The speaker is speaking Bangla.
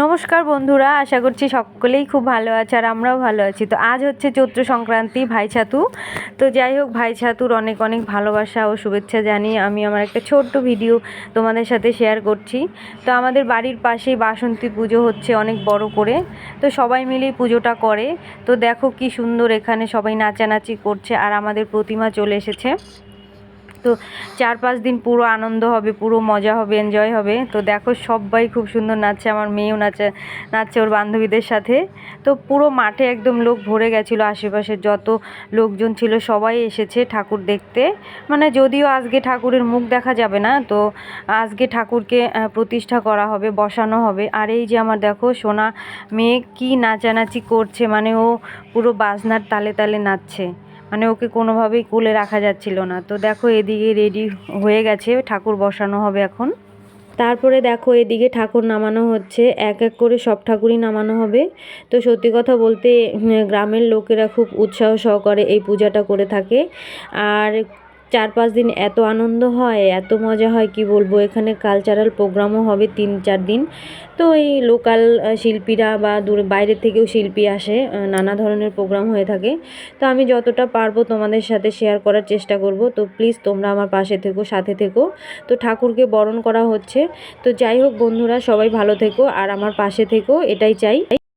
নমস্কার বন্ধুরা, আশা করছি সকলেই খুব ভালো আছে আর আমরাও ভালো আছি। তো আজ হচ্ছে চৈত্র সংক্রান্তি, ভাই ছাতু। তো যাই হোক, ভাই ছাতুর অনেক অনেক ভালোবাসা ও শুভেচ্ছা জানিয়ে আমি আমার একটা ছোট্ট ভিডিও তোমাদের সাথে শেয়ার করছি। তো আমাদের বাড়ির পাশেই বাসন্তী পুজো হচ্ছে অনেক বড় করে। তো সবাই মিলেই পুজোটা করে। তো দেখো কি সুন্দর এখানে সবাই নাচানাচি করছে আর আমাদের প্রতিমা চলে এসেছে। তো চার পাঁচ দিন পুরো আনন্দ হবে, পুরো মজা হবে এনজয় হবে। তো দেখো সবাই খুব সুন্দর নাচছে, আমার মেয়েও নাচে, নাচছে ওর বান্ধবীদের সাথে। তো পুরো মাঠে একদম লোক ভরে গেছিল, আশেপাশের যত লোকজন ছিল সবাই এসেছে ঠাকুর দেখতে। মানে যদিও আজকে ঠাকুরের মুখ দেখা যাবে না, তো আজকে ঠাকুরকে প্রতিষ্ঠা করা হবে, বসানো হবে। আর এই যে আমার দেখো সোনা মেয়ে কি নাচানাচি করছে মানে ও পুরো বাজনার তালে তালে নাচছে। মানে ওকে কোনোভাবেই কোলে রাখা যাচ্ছিল না। তো দেখো এদিকে রেডি হয়ে গেছে, ঠাকুর বসানো হবে এখন। তারপরে দেখো এদিকে ঠাকুর নামানো হচ্ছে, এক এক করে সব ঠাকুরই নামানো হবে। তো সত্যি কথা বলতে গ্রামের লোকেরা খুব উৎসাহ সহকারে এই পূজাটা করে থাকে। আর চার পাঁচ দিন এত আনন্দ হয়, এত মজা হয়, কি বলব? এখানে কালচারাল প্রোগ্রামও হবে তিন চার দিন। তো এই লোকাল শিল্পীরা বা দূরে বাইরের থেকেও শিল্পী আসে নানা ধরনের প্রোগ্রাম হয়ে থাকে। তো আমি যতটা পারব তোমাদের সাথে শেয়ার করার চেষ্টা করব। তো প্লিজ তোমরা আমার পাশে থেকো, সাথে থেকো। তো ঠাকুরকে বরণ করা হচ্ছে। তো যাই হোক বন্ধুরা, সবাই ভালো থেকো আর আমার পাশে থেকো, এটাই চাই।